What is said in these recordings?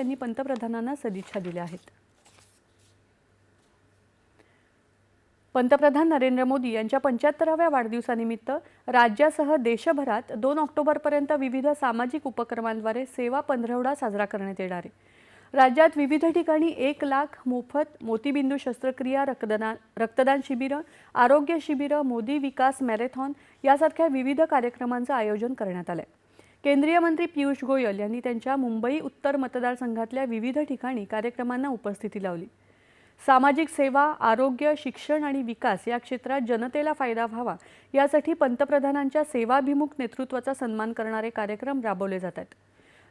यांनी पंतप्रधानांना सदिच्छा दिल्या आहेत. पंतप्रधान नरेंद्र मोदी यांच्या पंच्याहत्तराव्या वाढदिवसानिमित्त राज्यासह देशभरात दोन ऑक्टोबरपर्यंत विविध सामाजिक उपक्रमांद्वारे सेवा पंधरवडा साजरा करण्यात येणार आहे. राज्यात विविध ठिकाणी एक लाख मोफत मोतीबिंदू शस्त्रक्रिया रक्तदान रक्तदान शिबिरं आरोग्य शिबिरं मोदी विकास मॅरेथॉन यासारख्या विविध कार्यक्रमांचं आयोजन करण्यात आलं आहे केंद्रीय मंत्री पियुष गोयल यांनी त्यांच्या मुंबई उत्तर मतदारसंघातल्या विविध ठिकाणी कार्यक्रमांना उपस्थिती लावली. सामाजिक सेवा आरोग्य शिक्षण आणि विकास या क्षेत्रात जनतेला फायदा व्हावा यासाठी पंतप्रधानांच्या सेवाभिमुख नेतृत्वाचा सन्मान करणारे कार्यक्रम राबवले जातात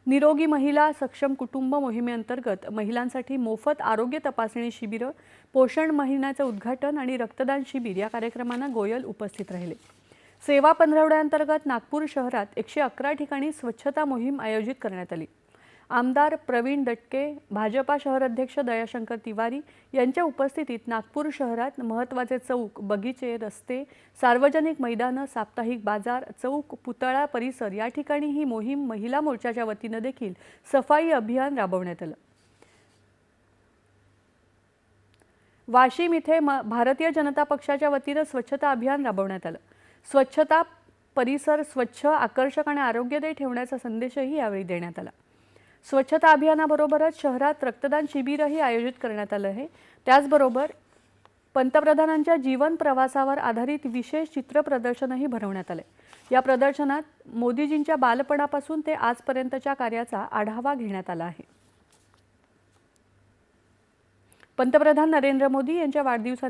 निरोगी महिला सक्षम कुटुंब मोहिमेअंतर्गत महिलांसाठी मोफत आरोग्य तपासणी शिबिरं पोषण महिन्याचं उद्घाटन आणि रक्तदान शिबिर या कार्यक्रमांना गोयल उपस्थित राहिले. सेवा पंधरवड्याअंतर्गत नागपूर शहरात एकशे अकरा ठिकाणी स्वच्छता मोहीम आयोजित करण्यात आली. आमदार प्रवीण दटके भाजपा शहर अध्यक्ष दयाशंकर तिवारी यांच्या उपस्थितीत नागपूर शहरात महत्त्वाचे चौक बगीचे रस्ते सार्वजनिक मैदानं साप्ताहिक बाजार चौक पुतळा परिसर या ठिकाणी ही मोहीम महिला मोर्चाच्या वतीनं देखील सफाई अभियान राबवण्यात आलं. वाशिम इथे म भारतीय जनता पक्षाच्या वतीनं स्वच्छता अभियान राबवण्यात आलं. स्वच्छता परिसर स्वच्छ आकर्षक आणि आरोग्यदायी ठेवण्याचा संदेशही यावेळी देण्यात आला. स्वच्छता अभियानाबरोबरच शहरात रक्तदान शिबिरही आयोजित करण्यात आलं आहे. त्याचबरोबर पंतप्रधानांच्या जीवन प्रवासावर आधारित विशेष चित्र प्रदर्शनही भरवण्यात आले या प्रदर्शनात मोदीजींच्या बालपणापासून ते आजपर्यंतच्या कार्याचा आढावा घेण्यात आला आहे. पंतप्रधान नरेंद्र मोदी यांच्या वाढदिवसानिमित्त